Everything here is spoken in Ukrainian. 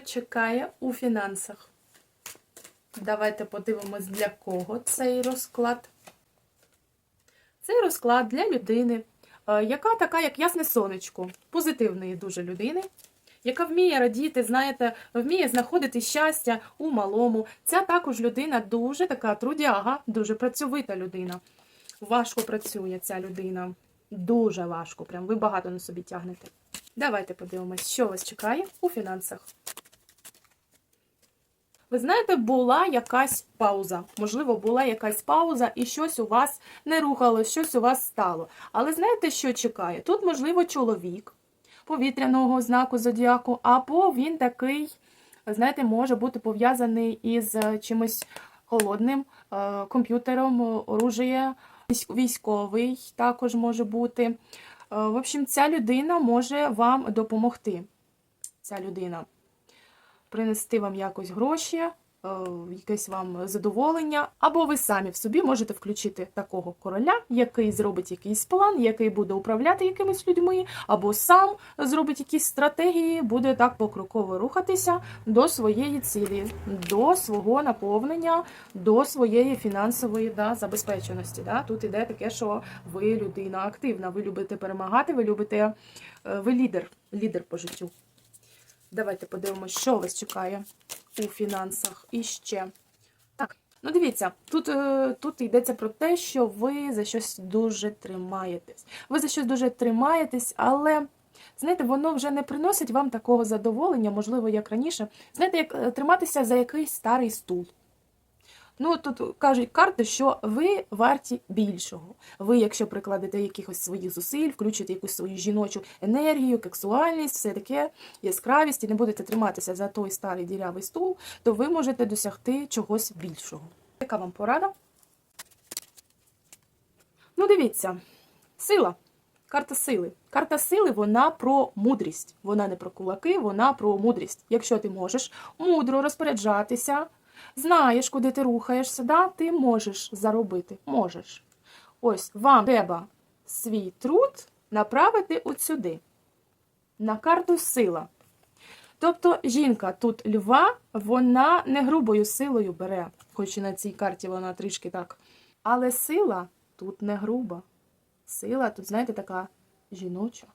чекає у фінансах. Давайте подивимось, для кого цей розклад. Цей розклад для людини, е, яка така, як ясне сонечко, позитивної дуже людини, яка вміє радіти, знаєте, вміє знаходити щастя у малому. Ця також людина дуже така трудяга, дуже працьовита людина. Важко працює ця людина. Дуже важко. Прям ви багато на собі тягнете. Давайте подивимось, що вас чекає у фінансах. Ви знаєте, була якась пауза. Можливо, була якась пауза, і щось у вас не рухалось, щось у вас стало. Але знаєте, що чекає? Тут, можливо, чоловік повітряного знаку зодіаку, або він такий, знаєте, може бути пов'язаний із е, чимось холодним, е, комп'ютером, е, оружіє, військовий також може бути. В общем, ця людина може вам допомогти. Ця людина принести вам якось гроші, е, якесь вам задоволення, або ви самі в собі можете включити такого короля, який зробить якийсь план, який буде управляти якимись людьми, або сам зробить якісь стратегії, буде так покроково рухатися до своєї цілі, до свого наповнення, до своєї фінансової да, забезпеченості. Да? Тут іде таке, що ви людина активна, ви любите перемагати, ви любите, е, ви лідер, лідер по життю. Давайте подивимося, що вас чекає у фінансах і ще. Так, ну дивіться, тут, е, тут йдеться про те, що ви за щось дуже тримаєтесь. Ви за щось дуже тримаєтесь, але. Знаєте, воно вже не приносить вам такого задоволення, можливо, як раніше. Знаєте, як е, триматися за якийсь старий стул. Ну, тут кажуть карти, що ви варті більшого. Ви, якщо прикладете якихось своїх зусиль, включите якусь свою жіночу енергію, сексуальність, все таке, яскравість, і не будете триматися за той старий дірявий стул, то ви можете досягти чогось більшого. Яка вам порада? Ну, дивіться, сила. Карта сили. Карта сили вона про мудрість. Вона не про кулаки, вона про мудрість. Якщо ти можеш мудро розпоряджатися, знаєш, куди ти рухаєшся, да? ти можеш заробити. Можеш. Ось вам треба свій труд направити от сюди, на карту сила. Тобто жінка тут льва, вона не грубою силою бере, хоч і на цій карті вона трішки так. Але сила тут не груба. Сила тут, знаєте, така жіноча.